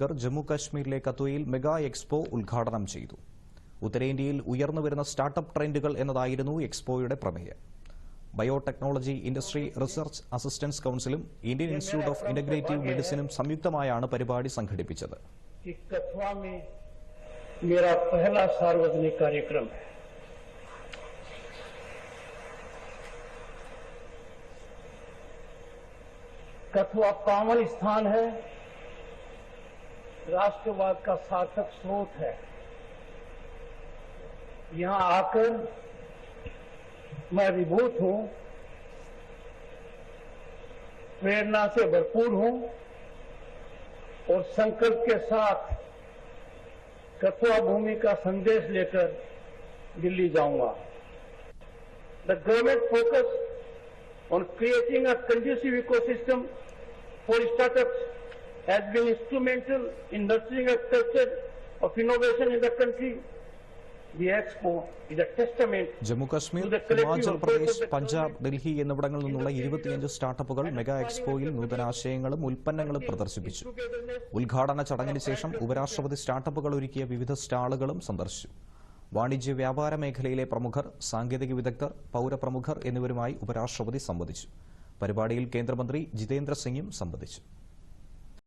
ജയശങ്കർ ജമ്മു കാശ്മീരിലെ കത്വയിൽ mega expo ഉദ്ഘാടനം ചെയ്തു ഉത്തരേന്ത്യയിൽ ഉയർന്നുവരുന്ന സ്റ്റാർട്ടപ്പ് ട്രെൻഡുകൾ എന്നതായിരുന്നു എക്സ്പോയുടെ പ്രമേയം ബയോടെക്നോളജി ഇൻഡസ്ട്രി റിസർച്ച് അസിസ്റ്റൻസ് കൌൺസിലും ഇന്ത്യൻ ഇൻസ്റ്റിറ്റ്യൂട്ട് ഓഫ് ഇന്റഗ്രേറ്റീവ് മെഡിസിനും സംയുക്തമായാണ് പരിപാടി സംഘടിപ്പിച്ചത് कि कथुआ में मेरा पहला सार्वजनिक कार्यक्रम है कथुआ पावन स्थान है राष्ट्रवाद का सार्थक स्रोत है। यहाँ आकर मैं विभूत हूँ, प्रेरणा से भरपूर हूँ और संकल्प के साथ कथुआ भूमि का संदेश लेकर दिल्ली जाऊँगा। The government focus on creating a conducive ecosystem for startups has been instrumental in nurturing a culture of innovation in the country. Jammu Kashmir Himachal Pradesh Punjab Delhi എന്നിവിടങ്ങളിൽ നിന്നുള്ള ഇരുപത്തിയഞ്ച് സ്റ്റാർട്ടപ്പുകൾ മെഗാ എക്സ്പോയിൽ നൂതനാശയങ്ങളും ഉൽപ്പന്നങ്ങളും പ്രദർശിപ്പിച്ചു. ഉദ്ഘാടന ചടങ്ങിന് ശേഷം ഉപരാഷ്ട്രപതി സ്റ്റാർട്ടപ്പുകൾ ഒരുക്കിയ വിവിധ സ്റ്റാളുകളും സന്ദർശിച്ചു. വാണിജ്യ വ്യാപാര മേഖലയിലെ പ്രമുഖർ സാങ്കേതിക വിദഗ്ധർ പൌരപ്രമുഖർ എന്നിവരുമായി ഉപരാഷ്ട്രപതി സംവദിച്ചു. പരിപാടിയിൽ കേന്ദ്രമന്ത്രി ജിതേന്ദ്ര സിംഗും സംബന്ധിച്ചു